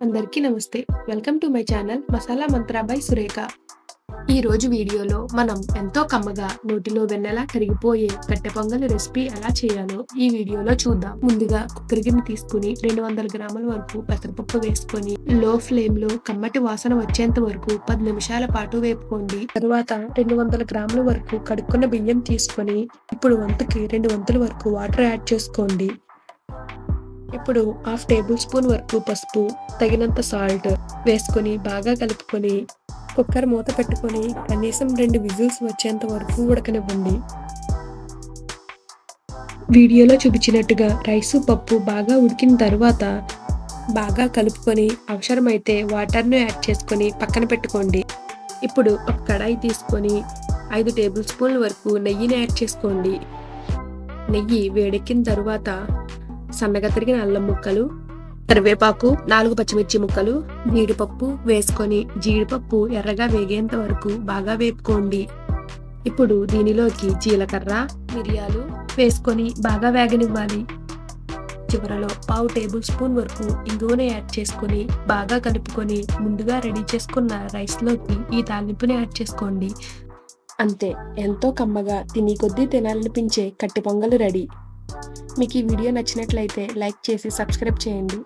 అందరికీ నమస్తే. Welcome to my channel Masala Mantra by Surekha. ఈ రోజు వీడియోలో మనం ఎంతో కమ్మగా నోటిలో వెన్నెలా కరిగిపోయే కట్టె పొంగల్ రెసిపీ ఎలా చేయాలో ఈ వీడియోలో చూద్దాం. ముందుగా కుక్కర్ గిన్నె తీసుకుని రెండు వందల గ్రాముల వరకు పెసరపప్పు వేసుకొని లో ఫ్లేమ్లో కమ్మటి వాసన వచ్చేంత వరకు పది నిమిషాల పాటు వేపుకోండి. తరువాత రెండు వందల గ్రాముల వరకు కడుక్కున్న బియ్యం తీసుకొని ఇప్పుడు వంతుకి రెండు వంతుల వరకు వాటర్ యాడ్ చేసుకోండి. ఇప్పుడు హాఫ్ టేబుల్ స్పూన్ వరకు పసుపు తగినంత సాల్ట్ వేసుకొని బాగా కలుపుకొని కుక్కర్ మూత పెట్టుకొని కనీసం రెండు విజిల్స్ వచ్చేంత వరకు ఉడకనివ్వండి. వీడియోలో చూపించినట్టుగా రైసు పప్పు బాగా ఉడికిన తర్వాత బాగా కలుపుకొని అవసరమైతే వాటర్ను యాడ్ చేసుకొని పక్కన పెట్టుకోండి. ఇప్పుడు ఒక కడాయి తీసుకొని ఐదు టేబుల్ స్పూన్ల వరకు నెయ్యిని యాడ్ చేసుకోండి. నెయ్యి వేడెక్కిన తర్వాత సన్నగా తరిగిన అల్లం ముక్కలు కరివేపాకు నాలుగు పచ్చిమిర్చి ముక్కలు జీడిపప్పు వేసుకొని జీడిపప్పు ఎర్రగా వేగేంత వరకు బాగా వేపుకోండి. ఇప్పుడు దీనిలోకి జీలకర్ర మిరియాలు వేసుకొని బాగా వేగనివ్వాలి. చివరలో పావు టేబుల్ స్పూన్ వరకు ఇంగువను యాడ్ చేసుకొని బాగా కలుపుకొని ముందుగా రెడీ చేసుకున్న రైస్లోకి ఈ తాలింపుని యాడ్ చేసుకోండి. అంతే ఎంతో కమ్మగా తిని కొద్దీ తినాలనిపించే కట్టి పొంగలు రెడీ. మీకు ఈ వీడియో నచ్చినట్లయితే లైక్ చేసి సబ్స్క్రైబ్ చేయండి.